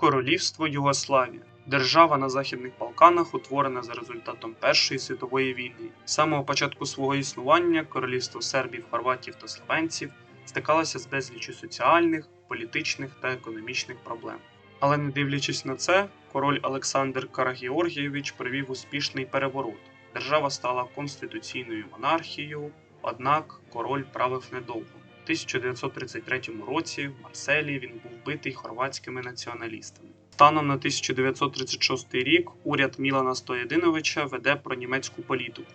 Королівство Югославія. Держава на Західних Балканах, утворена за результатом Першої світової війни. З самого початку свого існування королівство сербів, хорватів та словенців стикалося з безліччю соціальних, політичних та економічних проблем. Але не дивлячись на це, король Олександр Карагіоргійович провів успішний переворот. Держава стала конституційною монархією, однак король правив недовго. У 1933 році в Марселі він був битий хорватськими націоналістами. Станом на 1936 рік уряд Мілана Стоєдиновича веде пронімецьку політику.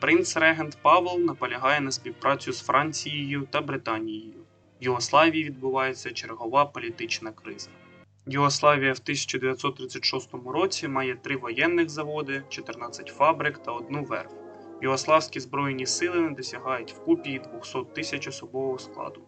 Принц-регент Павел наполягає на співпрацю з Францією та Британією. В Югославії відбувається чергова політична криза. Югославія в 1936 році має три воєнних заводи, 14 фабрик та одну верф. Югославські збройні сили не досягають вкупі й 200 тисяч особового складу.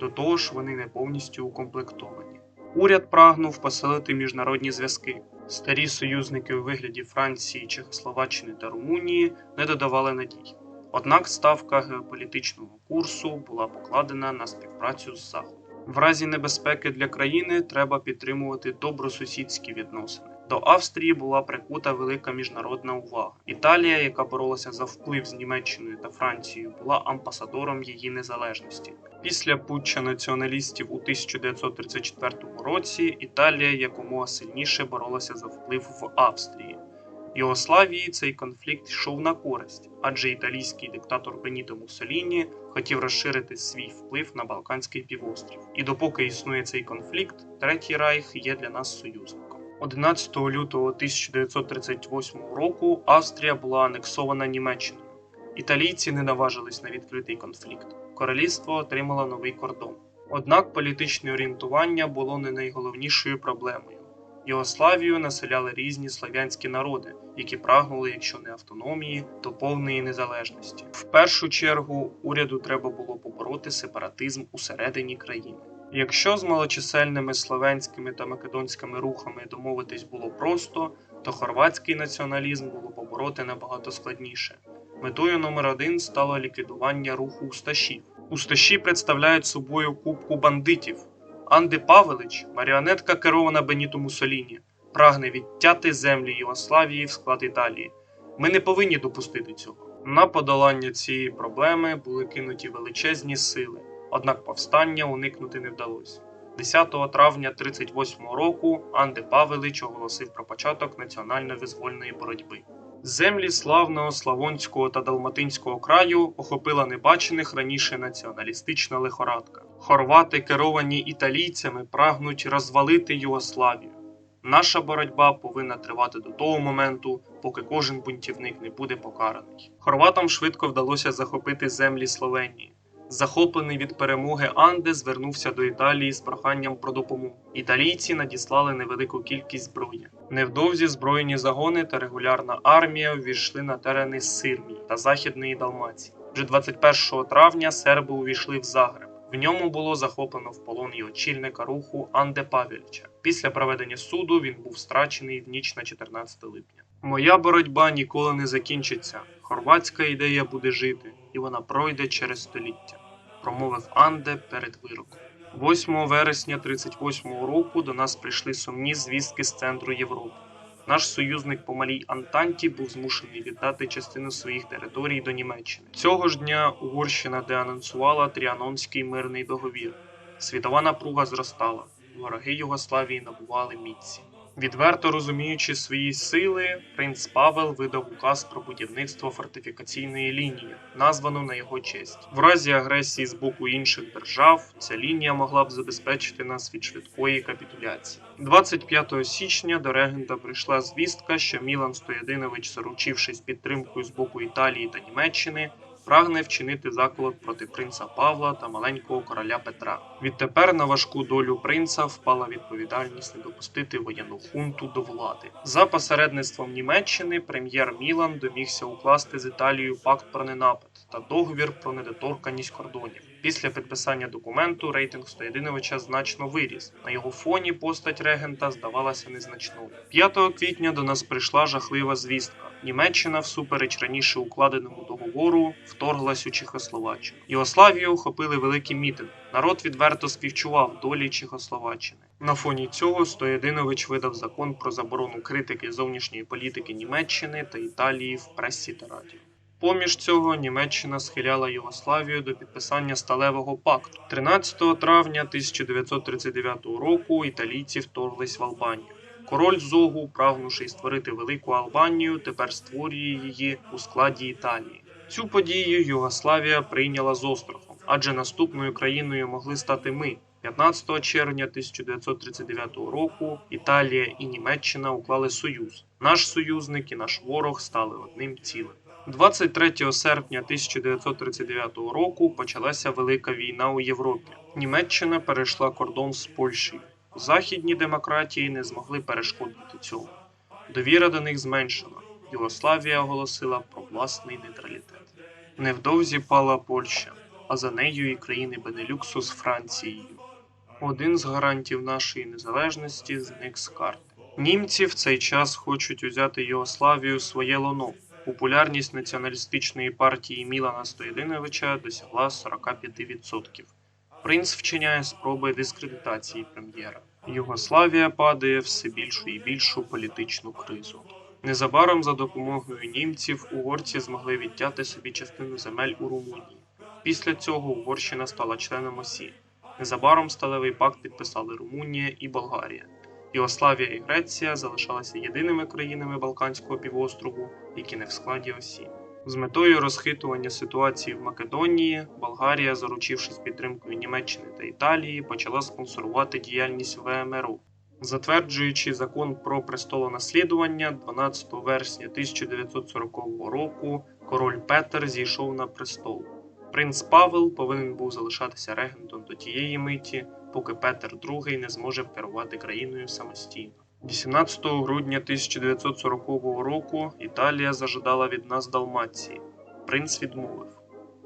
До того ж, вони не повністю укомплектовані. Уряд прагнув посилити міжнародні зв'язки. Старі союзники у вигляді Франції, Чехословаччини та Румунії не додавали надій. Однак ставка геополітичного курсу була покладена на співпрацю з Заходом. В разі небезпеки для країни треба підтримувати добросусідські відносини. До Австрії була прикута велика міжнародна увага. Італія, яка боролася за вплив з Німеччиною та Францією, була амбасадором її незалежності. Після путча націоналістів у 1934 році Італія якомога сильніше боролася за вплив в Австрії. Югославії цей конфлікт йшов на користь, адже італійський диктатор Беніто Муссоліні хотів розширити свій вплив на Балканський півострів. І допоки існує цей конфлікт, Третій Райх є для нас союзником. 11 лютого 1938 року Австрія була анексована Німеччиною. Італійці не наважились на відкритий конфлікт. Королівство отримало новий кордон. Однак політичне орієнтування було не найголовнішою проблемою. Югославію населяли різні слав'янські народи, які прагнули, якщо не автономії, то повної незалежності. В першу чергу уряду треба було побороти сепаратизм усередині країни. Якщо з малочисельними словенськими та македонськими рухами домовитись було просто, то хорватський націоналізм було побороти набагато складніше. Метою номер один стало ліквідування руху усташів. Усташі представляють собою кубку бандитів, Анди Павелич, маріонетка керована Беніто Муссоліні, прагне відтяти землі Югославії в склад Італії. Ми не повинні допустити цього. На подолання цієї проблеми були кинуті величезні сили, однак повстання уникнути не вдалося. 10 травня 1938 року Анди Павелич оголосив про початок національно-визвольної боротьби. Землі славного Славонського та Далматинського краю охопила небачених раніше націоналістична лихорадка. Хорвати, керовані італійцями, прагнуть розвалити Югославію. Наша боротьба повинна тривати до того моменту, поки кожен бунтівник не буде покараний. Хорватам швидко вдалося захопити землі Словенії. Захоплений від перемоги Анде звернувся до Італії з проханням про допомогу. Італійці надіслали невелику кількість зброї. Невдовзі збройні загони та регулярна армія увійшли на терени Сирмії та Західної Далмації. Вже 21 травня серби увійшли в Загреб. В ньому було захоплено в полон і очільника руху Анде Павельча. Після проведення суду він був страчений в ніч на 14 липня. Моя боротьба ніколи не закінчиться. Хорватська ідея буде жити, і вона пройде через століття, промовив Анде перед вироком. 8 вересня 38-го року до нас прийшли сумні звістки з центру Європи. Наш союзник по малій Антанті був змушений віддати частину своїх територій до Німеччини. Цього ж дня Угорщина деанонсувала Тріанонський мирний договір. Світова напруга зростала. Вороги Югославії набували міці. Відверто розуміючи свої сили, принц Павел видав указ про будівництво фортифікаційної лінії, названу на його честь. В разі агресії з боку інших держав ця лінія могла б забезпечити нас від швидкої капітуляції. 25 січня до регента прийшла звістка, що Мілан Стоядинович, заручившись підтримкою з боку Італії та Німеччини, прагне вчинити заколот проти принца Павла та маленького короля Петра. Відтепер на важку долю принца впала відповідальність не допустити воєнну хунту до влади. За посередництвом Німеччини прем'єр Мілан домігся укласти з Італією пакт про ненапад та договір про недоторканність кордонів. Після підписання документу рейтинг Стоєдиновича значно виріс. На його фоні постать регента здавалася незначною. 5 квітня до нас прийшла жахлива звістка. Німеччина, всупереч раніше укладеному договору, вторглась у Чехословаччину. Югославію охопили великі мітинги. Народ відверто співчував долі Чехословаччини. На фоні цього Стоєдинович видав закон про заборону критики зовнішньої політики Німеччини та Італії в пресі та радіо. Поміж цього Німеччина схиляла Югославію до підписання сталевого пакту. 13 травня 1939 року італійці вторглись в Албанію. Король Зогу, прагнувши створити велику Албанію, тепер створює її у складі Італії. Цю подію Югославія прийняла з острахом, адже наступною країною могли стати ми. 15 червня 1939 року Італія і Німеччина уклали союз. Наш союзник і наш ворог стали одним цілим. 23 серпня 1939 року почалася велика війна у Європі. Німеччина перейшла кордон з Польщею. Західні демократії не змогли перешкодити цьому. Довіра до них зменшена. Югославія оголосила про власний нейтралітет. Невдовзі пала Польща, а за нею і країни Бенелюксу з Францією. Один з гарантів нашої незалежності зник з карти. Німці в цей час хочуть узяти Югославію своє лоно. Популярність націоналістичної партії Мілана Стоєдиновича досягла 45%. Принц вчиняє спроби дискредитації прем'єра. Югославія падає все більшу і більшу політичну кризу. Незабаром за допомогою німців угорці змогли відтяти собі частину земель у Румунії. Після цього Угорщина стала членом ОСІ. Незабаром сталевий пакт підписали Румунія і Болгарія. Югославія і Греція залишалися єдиними країнами Балканського півострову, які не в складі ОСІ. З метою розхитування ситуації в Македонії, Болгарія, заручившись підтримкою Німеччини та Італії, почала спонсорувати діяльність ВМРУ. Затверджуючи закон про престолонаслідування 12 вересня 1940 року, король Петер зійшов на престол. Принц Павел повинен був залишатися регентом до тієї миті, поки Петер II не зможе керувати країною самостійно. 18 грудня 1940 року Італія зажадала від нас Далмації. Принц відмовив.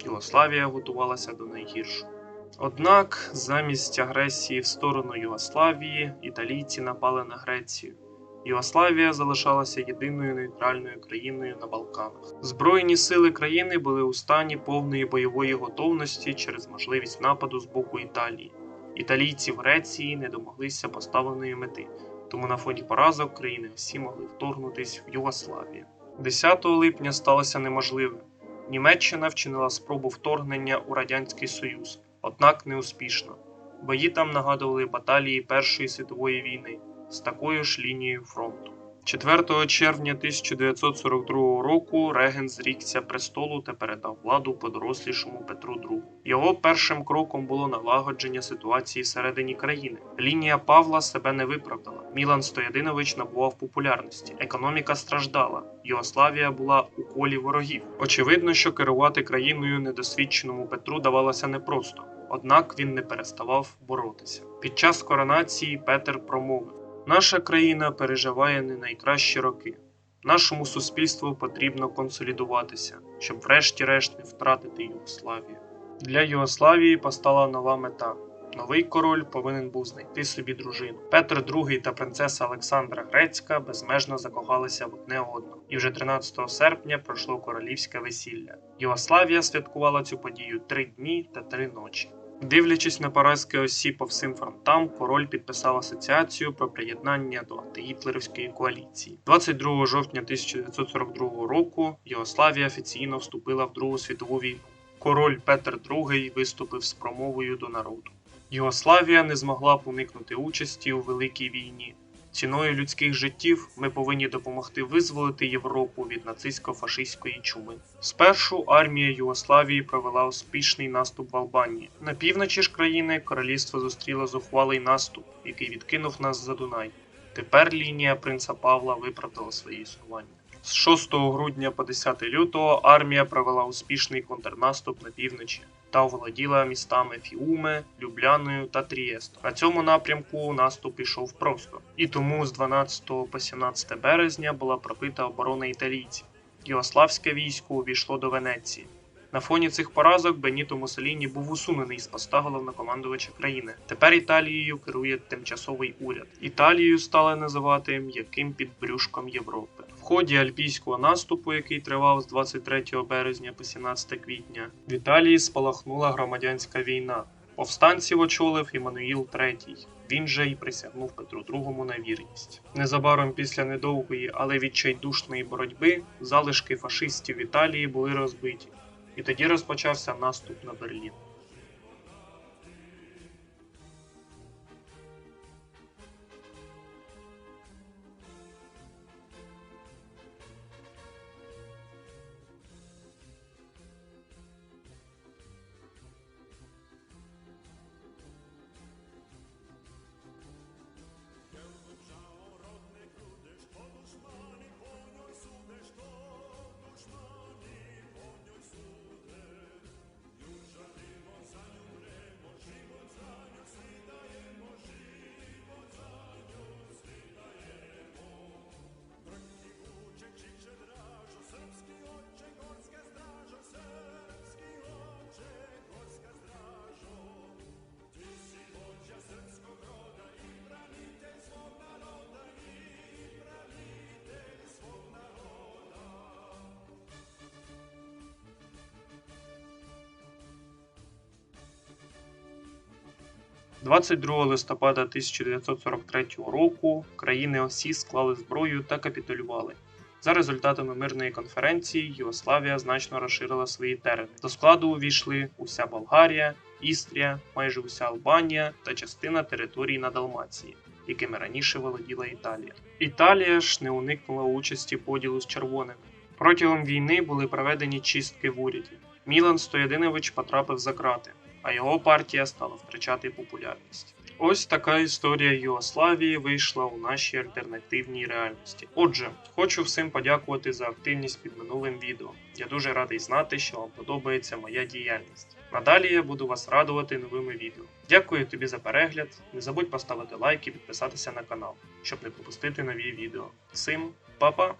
Югославія готувалася до найгіршого. Однак, замість агресії в сторону Югославії, італійці напали на Грецію. Югославія залишалася єдиною нейтральною країною на Балканах. Збройні сили країни були у стані повної бойової готовності через можливість нападу з боку Італії. Італійці в Греції не домоглися поставленої мети, тому на фоні поразок країни всі могли вторгнутись в Югославію. 10 липня сталося неможливе. Німеччина вчинила спробу вторгнення у Радянський Союз, однак неуспішно. Бої там нагадували баталії Першої світової війни з такою ж лінією фронту. 4 червня 1942 року регент зрікся престолу та передав владу подорослішому Петру II. Його першим кроком було налагодження ситуації всередині країни. Лінія Павла себе не виправдала. Мілан Стоядинович набував популярності. Економіка страждала. Югославія була у колі ворогів. Очевидно, що керувати країною недосвідченому Петру давалося непросто. Однак він не переставав боротися. Під час коронації Петер промовив. Наша країна переживає не найкращі роки. Нашому суспільству потрібно консолідуватися, щоб врешті-решт не втратити Югославію. Для Югославії постала нова мета. Новий король повинен був знайти собі дружину. Петр II та принцеса Олександра Грецька безмежно закохалися в одне одного, і вже 13 серпня пройшло королівське весілля. Югославія святкувала цю подію три дні та три ночі. Дивлячись на поразки осі по всім фронтам, король підписав асоціацію про приєднання до антигітлерівської коаліції. 22 жовтня 1942 року Єгославія офіційно вступила в Другу світову війну. Король Петр II виступив з промовою до народу. Югославія не змогла б уникнути участі у великій війні. Ціною людських життів ми повинні допомогти визволити Європу від нацистсько-фашистської чуми. Спершу армія Югославії провела успішний наступ в Албанії. На півночі ж країни королівство зустріло зухвалий наступ, який відкинув нас за Дунай. Тепер лінія принца Павла виправдала своє існування. З 6 грудня по 10 лютого армія провела успішний контрнаступ на півночі та оволоділа містами Фіуме, Любляною та Трієстом. На цьому напрямку наступ ішов просто, і тому з 12 по 17 березня була пробита оборона італійців. Югославське військо увійшло до Венеції. На фоні цих поразок Беніто Муссоліні був усунений з поста головнокомандувача країни. Тепер Італією керує тимчасовий уряд. Італією стали називати м'яким підбрюшком Європи. В ході альпійського наступу, який тривав з 23 березня по 17 квітня, в Італії спалахнула громадянська війна. Повстанців очолив Іммануїл III. Він же й присягнув Петру II на вірність. Незабаром після недовгої, але відчайдушної боротьби залишки фашистів в Італії були розбиті, і тоді розпочався наступ на Берлін. – 22 листопада 1943 року країни ОСІ склали зброю та капітулювали. За результатами мирної конференції Югославія значно розширила свої терени. До складу увійшли уся Болгарія, Істрія, майже уся Албанія та частина території на Далмації, якими раніше володіла Італія. Італія ж не уникнула участі поділу з червоними. Протягом війни були проведені чистки в уряді. Мілан Стоядинович потрапив за крати, а його партія стала втрачати популярність. Ось така історія Югославії вийшла у нашій альтернативній реальності. Отже, хочу всім подякувати за активність під минулим відео. Я дуже радий знати, що вам подобається моя діяльність. Надалі я буду вас радувати новими відео. Дякую тобі за перегляд. Не забудь поставити лайк і підписатися на канал, щоб не пропустити нові відео. Всім па-па!